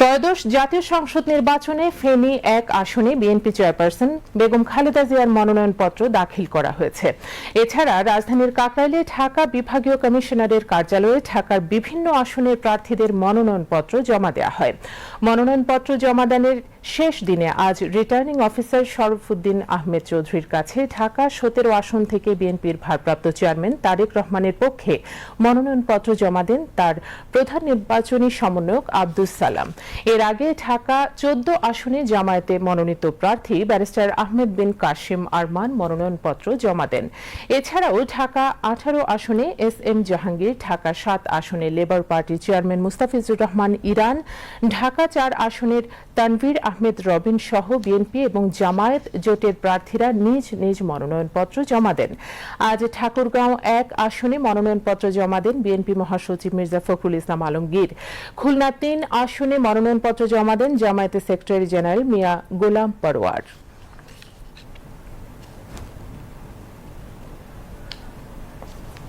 ত্রয়োদশ জাতীয় সংসদ নির্বাচনে ফেনী এক আসনে বিএনপি চেয়ারপারসন বেগম খালেদা জিয়ার মনোনয়নপত্র দাখিল করা হয়েছে। এছাড়া রাজধানীর কাকরাইলে ঢাকা বিভাগীয় কমিশনারের কার্যালয়ে ঢাকার বিভিন্ন আসনের প্রার্থীদের মনোনয়নপত্র জমা দেওয়া হয়। মনোনয়নপত্র জমাদানের শেষ দিনে আজ রিটার্নিং অফিসার শরফুদ্দিন আহমেদ চৌধুরীর কাছে ঢাকা সতেরো আসন থেকে বিএনপির ভারপ্রাপ্ত চেয়ারম্যান তারেক রহমানের পক্ষে মনোনয়নপত্র জমা দেন তার প্রধান নির্বাচনী সমন্বয়ক আব্দুস সালাম। এর আগে ঢাকা চোদ্দ আসনে জামায়াতে মনোনীত প্রার্থী ব্যারিস্টার আহমেদ বিন কাশিম আরমান মনোনয়নপত্র জমা দেন। এছাড়াও ঢাকা আঠারো আসনে এস এম জাহাঙ্গীর, ঢাকা সাত আসনে লেবার পার্টির চেয়ারম্যান মুস্তাফিজুর রহমান ইরান, ঢাকা চার আসনের তানভীর আহমেদ রবিন সহ বিএনপি এবং জামায়াত জোটের প্রার্থীরা নিজ নিজ মনোনয়নপত্র জমা দেন। আজ ঠাকুরগাঁও এক আসনে মনোনয়নপত্র জমা দেন বিএনপি মহাসচিব মির্জা ফখরুল ইসলাম আলমগীর। খুলনা তিন আসনে মনোনয়নপত্র জমা দেন জামায়াতের সেক্রেটারি জেনারেল মিয়া গোলাম পরোয়ার